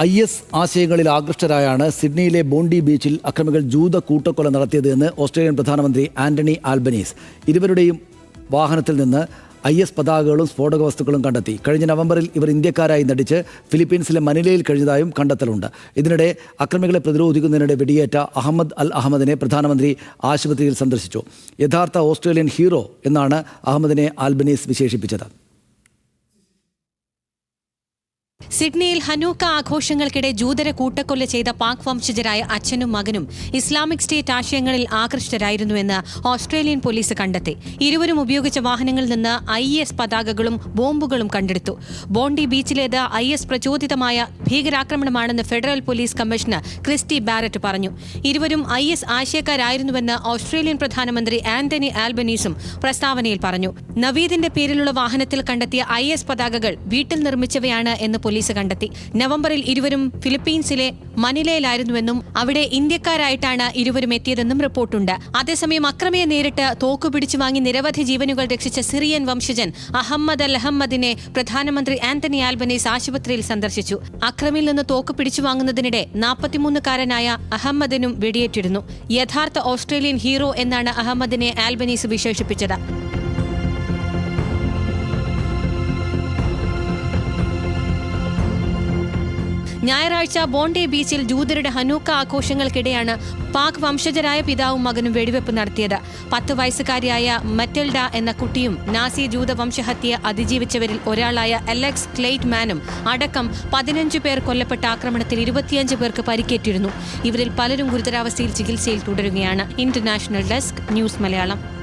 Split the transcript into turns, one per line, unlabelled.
I S ആശയങ്ങളിൽ ആകൃഷ്ടരായാണ് സിഡ്നിയിലെ Bondi ബീച്ചിൽ അക്രമികൾ ജൂത കൂട്ടക്കൊല നടത്തിയത് എന്ന് ഓസ്ട്രേലിയൻ പ്രധാനമന്ത്രി ആന്റണി ആൽബനീസ്. ഇരുവരുടെയും വാഹനത്തിൽ നിന്ന് ഐ എസ് പതാകകളും സ്ഫോടക വസ്തുക്കളും കണ്ടെത്തി. കഴിഞ്ഞ നവംബറിൽ ഇവർ ഇന്ത്യക്കാരായി നടിച്ച് ഫിലിപ്പീൻസിലെ മനിലയിൽ കഴിഞ്ഞതായും കണ്ടെത്തലുണ്ട്. ഇതിനിടെ അക്രമികളെ പ്രതിരോധിക്കുന്നതിനിടെ വെടിയേറ്റ അഹമ്മദ് അൽ അഹമ്മദിനെ പ്രധാനമന്ത്രി ആശുപത്രിയിൽ സന്ദർശിച്ചു. യഥാർത്ഥ ഓസ്ട്രേലിയൻ ഹീറോ എന്നാണ് അഹമ്മദിനെ ആൽബനീസ് വിശേഷിപ്പിച്ചത്.
സിഡ്നിയിൽ ഹനൂക്ക ആഘോഷങ്ങൾക്കിടെ ജൂതരെ കൂട്ടക്കൊല്ല ചെയ്ത പാക് വംശജരായ അച്ഛനും മകനും ഇസ്ലാമിക് സ്റ്റേറ്റ് ആശയങ്ങളിൽ ആകൃഷ്ടരായിരുന്നുവെന്ന് ഓസ്ട്രേലിയൻ പോലീസ് കണ്ടെത്തി. ഇരുവരും ഉപയോഗിച്ച വാഹനങ്ങളിൽ നിന്ന് ഐ എസ് പതാകകളും ബോംബുകളും കണ്ടെടുത്തു. ബോണ്ടി ബീച്ചിലേത് ഐ എസ് പ്രചോദിതമായ ഭീകരാക്രമണമാണെന്ന് federal police commissioner Krissy Barrett പറഞ്ഞു. ഇരുവരും ഐ എസ് ആശയക്കാരായിരുന്നുവെന്ന് ഓസ്ട്രേലിയൻ പ്രധാനമന്ത്രി ആന്റണി ആൽബനീസും പ്രസ്താവനയിൽ പറഞ്ഞു. നവീദിന്റെ പേരിലുള്ള വാഹനത്തിൽ കണ്ടെത്തിയ ഐ എസ് പതാകകൾ വീട്ടിൽ നിർമ്മിച്ചവയാണ് എന്ന് പോലീസ് കണ്ടെത്തി. നവംബറിൽ ഇരുവരും ഫിലിപ്പീൻസിലെ മനിലയിലായിരുന്നുവെന്നും അവിടെ ഇന്ത്യക്കാരായിട്ടാണ് ഇരുവരും എത്തിയതെന്നും റിപ്പോർട്ടുണ്ട്. അതേസമയം അക്രമിയെ നേരിട്ട് തോക്കു പിടിച്ചു വാങ്ങി നിരവധി ജീവനുകൾ രക്ഷിച്ച സിറിയൻ വംശജൻ അഹമ്മദ് അൽ അഹമ്മദിനെ പ്രധാനമന്ത്രി ആന്റണി ആൽബനീസ് ആശുപത്രിയിൽ സന്ദർശിച്ചു. അക്രമിൽ നിന്ന് തോക്ക് പിടിച്ചു വാങ്ങുന്നതിനിടെ നാൽപ്പത്തിമൂന്നുകാരനായ അഹമ്മദിനും വെടിയേറ്റിരുന്നു. യഥാർത്ഥ ഓസ്ട്രേലിയൻ ഹീറോ എന്നാണ് അഹമ്മദിനെ ആൽബനീസ് വിശേഷിപ്പിച്ചത്. ഞായറാഴ്ച ബോണ്ടെ ബീച്ചിൽ ജൂതരുടെ ഹനൂക്ക ആഘോഷങ്ങൾക്കിടെയാണ് പാക് വംശജരായ പിതാവും മകനും വെടിവെപ്പ് നടത്തിയത്. പത്ത് വയസ്സുകാരിയായ മെറ്റൽഡ എന്ന കുട്ടിയും നാസി ജൂത വംശഹത്യ അതിജീവിച്ചവരിൽ ഒരാളായ അലക്സ് ക്ലെയ്റ്റ് മാനും അടക്കം പതിനഞ്ച് പേർ കൊല്ലപ്പെട്ട ആക്രമണത്തിൽ ഇരുപത്തിയഞ്ച് പേർക്ക് പരിക്കേറ്റിരുന്നു. ഇവരിൽ പലരും ഗുരുതരാവസ്ഥയിൽ ചികിത്സയിൽ തുടരുകയാണ്. International desk news Malayalam.